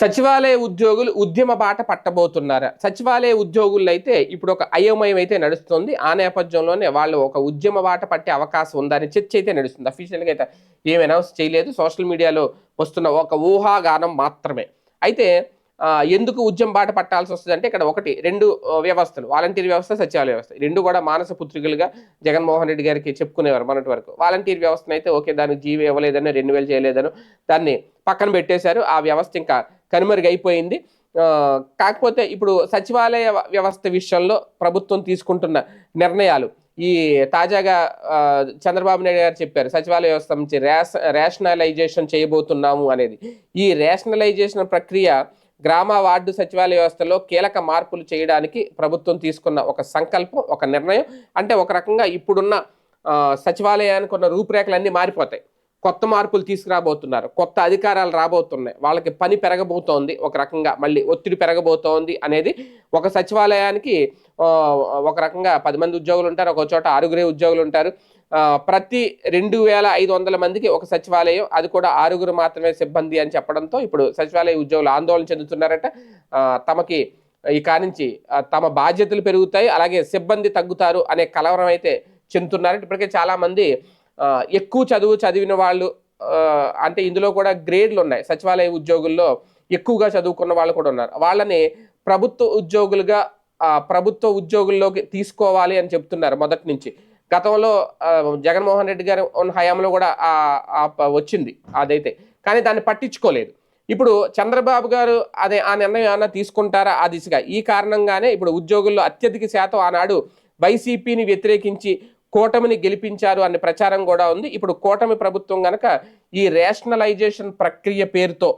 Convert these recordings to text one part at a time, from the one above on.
సచివాలయ ఉద్యోగులు ఉద్యమ బాట పట్టబోతున్నారా. సచివాలయ ఉద్యోగులు అయితే ఇప్పుడు ఒక అయోమయం అయితే నడుస్తుంది. ఆ నేపథ్యంలోనే వాళ్ళు ఒక ఉద్యమ బాట పట్టే అవకాశం ఉందని చర్చ అయితే నడుస్తుంది. అఫీషియల్గా అయితే ఏమి అనౌన్స్ చేయలేదు. సోషల్ మీడియాలో వస్తున్న ఒక ఊహాగానం మాత్రమే. అయితే ఎందుకు ఉద్యమ బాట పట్టాల్సి వస్తుంది అంటే ఇక్కడ ఒకటి రెండు వ్యవస్థలు. వాలంటీర్ వ్యవస్థ సచివాలయ వ్యవస్థ. రెండు కూడా మానస పుత్రికలుగా జగన్మోహన్ రెడ్డి గారికి చెప్పుకునేవారు మొన్నటి వరకు. వాలంటీర్ వ్యవస్థను అయితే ఓకే దానికి జీవి ఇవ్వలేదని రెన్యువల్ చేయలేదని దాన్ని పక్కన పెట్టేశారు. ఆ వ్యవస్థ ఇంకా కనుమరుగైపోయింది. కాకపోతే ఇప్పుడు సచివాలయ వ్యవస్థ విషయంలో ప్రభుత్వం తీసుకుంటున్న నిర్ణయాలు. ఈ తాజాగా చంద్రబాబు నాయుడు గారు చెప్పారు సచివాలయ వ్యవస్థ నుంచి రేష రేషనలైజేషన్ చేయబోతున్నాము అనేది. ఈ రేషనలైజేషన్ ప్రక్రియ గ్రామ వార్డు సచివాలయ వ్యవస్థలో కీలక మార్పులు చేయడానికి ప్రభుత్వం తీసుకున్న ఒక సంకల్పం ఒక నిర్ణయం. అంటే ఒక రకంగా ఇప్పుడున్న సచివాలయానికి ఉన్న రూపురేఖలన్నీ మారిపోతాయి. కొత్త మార్పులు తీసుకురాబోతున్నారు. కొత్త అధికారాలు రాబోతున్నాయి. వాళ్ళకి పని పెరగబోతోంది ఒక రకంగా. మళ్ళీ ఒత్తిడి పెరగబోతోంది అనేది ఒక సచివాలయానికి ఒక రకంగా పది మంది ఉద్యోగులు ఉంటారు ఒక చోట ఆరుగురే ఉద్యోగులు ఉంటారు. ప్రతి రెండు వేల ఐదు వందల మందికి ఒక సచివాలయం అది కూడా ఆరుగురు మాత్రమే సిబ్బంది అని చెప్పడంతో ఇప్పుడు సచివాలయ ఉద్యోగులు ఆందోళన చెందుతున్నారట. తమకి ఈ నుంచి తమ బాధ్యతలు పెరుగుతాయి అలాగే సిబ్బంది తగ్గుతారు అనే కలవరం అయితే చెందుతున్నారు ఇప్పటికే చాలామంది ఎక్కువ చదువు చదివిన వాళ్ళు అంటే ఇందులో కూడా గ్రేడ్లు ఉన్నాయి. సచివాలయ ఉద్యోగుల్లో ఎక్కువగా చదువుకున్న వాళ్ళు కూడా ఉన్నారు. వాళ్ళని ప్రభుత్వ ఉద్యోగులుగా ప్రభుత్వ ఉద్యోగుల్లోకి తీసుకోవాలి అని చెప్తున్నారు మొదటి నుంచి. గతంలో జగన్మోహన్ రెడ్డి గారు ఉన్న హయాంలో కూడా వచ్చింది అదైతే. కానీ దాన్ని పట్టించుకోలేదు. ఇప్పుడు చంద్రబాబు గారు అదే ఆ నిర్ణయం ఏమైనా తీసుకుంటారా? ఆ దిశగా. ఈ కారణంగానే ఇప్పుడు ఉద్యోగుల్లో అత్యధిక శాతం ఆనాడు వైసీపీని వ్యతిరేకించి కూటమిని గెలిపించారు అనే ప్రచారం కూడా ఉంది. ఇప్పుడు కూటమి ప్రభుత్వం గనక ఈ రేషనలైజేషన్ ప్రక్రియ పేరుతో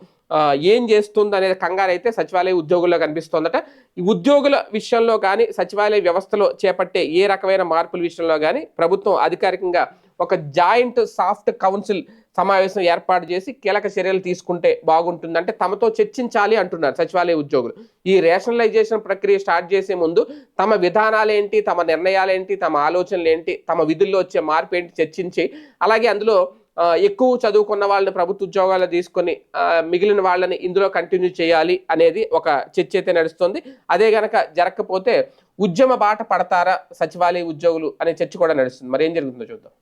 ఏం చేస్తుంది అనేది కంగారు అయితే సచివాలయ ఉద్యోగుల్లో కనిపిస్తోందట. ఈ ఉద్యోగుల విషయంలో కానీ సచివాలయ వ్యవస్థలో చేపట్టే ఏ రకమైన మార్పుల విషయంలో కానీ ప్రభుత్వం అధికారికంగా ఒక జాయింట్ సాఫ్ట్ కౌన్సిల్ సమావేశం ఏర్పాటు చేసి కీలక చర్యలు తీసుకుంటే బాగుంటుంది. అంటే తమతో చర్చించాలి అంటున్నారు సచివాలయ ఉద్యోగులు. ఈ రేషనలైజేషన్ ప్రక్రియ స్టార్ట్ చేసే ముందు తమ విధానాలేంటి తమ నిర్ణయాలేంటి తమ ఆలోచనలు ఏంటి తమ విధుల్లో వచ్చే మార్పు ఏంటి చర్చించి అలాగే అందులో ఎక్కువ చదువుకున్న వాళ్ళని ప్రభుత్వ ఉద్యోగాలు తీసుకొని మిగిలిన వాళ్ళని ఇందులో కంటిన్యూ చేయాలి అనేది ఒక చర్చ అయితే నడుస్తుంది. అదే గనక జరగకపోతే ఉద్యమ బాట పడతారా సచివాలయ ఉద్యోగులు అనే చర్చ కూడా నడుస్తుంది. మరి ఏం జరుగుతుందో చూద్దాం.